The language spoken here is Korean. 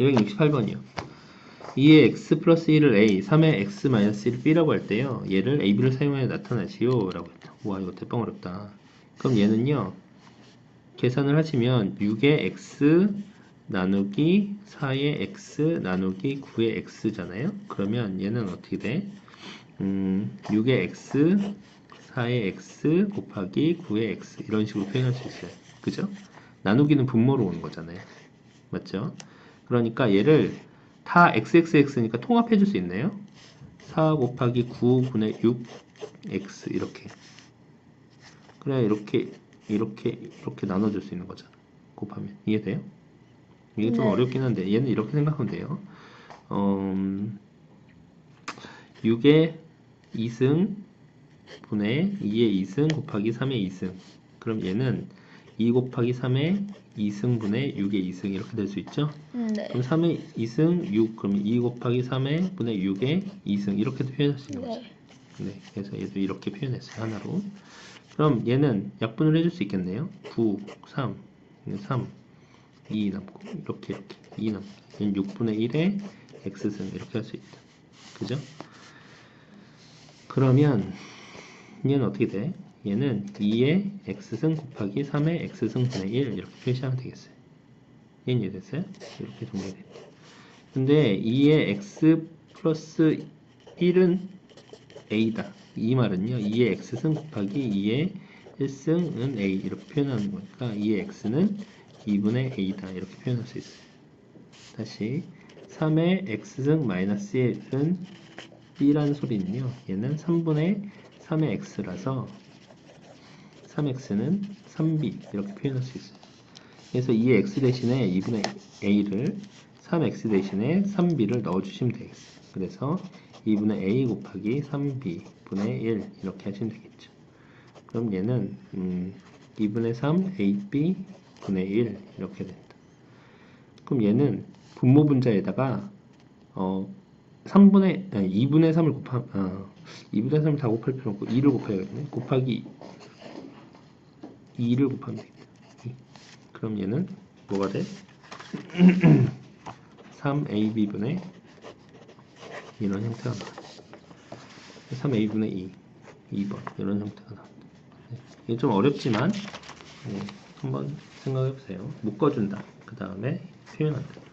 268번이요. 2의 x 플러스 1을 a, 3의 x 마이너스 1을 b라고 할 때요. 얘를 a, b를 사용하여 나타나지요. 라고 했죠. 와, 이거 대빵 어렵다. 그럼 얘는요. 계산을 하시면 6의 x 나누기 4의 x 나누기 9의 x잖아요. 그러면 얘는 어떻게 돼? 음, 6의 x, 4의 x 곱하기 9의 x 이런 식으로 표현할 수 있어요. 그죠? 나누기는 분모로 오는 거잖아요. 맞죠? 그러니까 얘를 다 xxx니까 통합해 줄 수 있나요? 4 곱하기 9분의 6x 이렇게 그래 이렇게 이렇게 이렇게 나눠줄 수 있는 거잖아 곱하면 이해돼요? 이게 좀 네. 어렵긴 한데 얘는 이렇게 생각하면 돼요 음, 6의 2승 분의 2의 2승 곱하기 3의 2승 그럼 얘는 2 곱하기 3의 2승분의 6의 2승 이렇게 될 수 있죠? 네. 그럼 3의 2승 6 그럼 2 곱하기 3의 분의 6의 2승 이렇게도 표현할 수 있는 거죠. 네. 네, 그래서 얘도 이렇게 표현했어요 하나로. 그럼 얘는 약분을 해줄 수 있겠네요. 9, 3, 3, 2 남고 이렇게 이렇게 2 남고 얘는 6분의 1의 x승 이렇게 할 수 있다. 그죠? 그러면 얘는 어떻게 돼? 얘는 2의 x승 곱하기 3의 x승 분의 1 이렇게 표시하면 되겠어요. 얘는 이해됐어요? 이렇게 정리됐다. 근데 2의 x 플러스 1은 a다. 이 말은요. 2의 x승 곱하기 2의 1승은 a 이렇게 표현하는 거니까 2의 x는 2분의 a다. 이렇게 표현할 수 있어요. 다시 3의 x승 마이너스 1은 b라는 소리는요. 얘는 3분의 3의 x라서 3x는 3b 이렇게 표현할 수 있어요. 그래서 2의 x 대신에 2분의 a를 3x 대신에 3b를 넣어주시면 되겠어요. 그래서 2분의 a 곱하기 3b 분의 1 이렇게 하시면 되겠죠. 그럼 얘는 음, 2분의 3 ab 분의 1 이렇게 된다. 그럼 얘는 분모 분자에다가 어, 3분의 아니, 2분의 3을 곱하 아, 2분의 3을 다 곱할 필요 없고 2를 곱해야겠네. 곱하기 2를 곱하면 되겠다. 2. 그럼 얘는 뭐가 돼? 3ab분의 이런 형태가 나와. 3ab분의 2, 2번 이런 형태가 나옵니다. 네, 이게 좀 어렵지만 네, 한번 생각해 보세요. 묶어준다. 그 다음에 표현한다.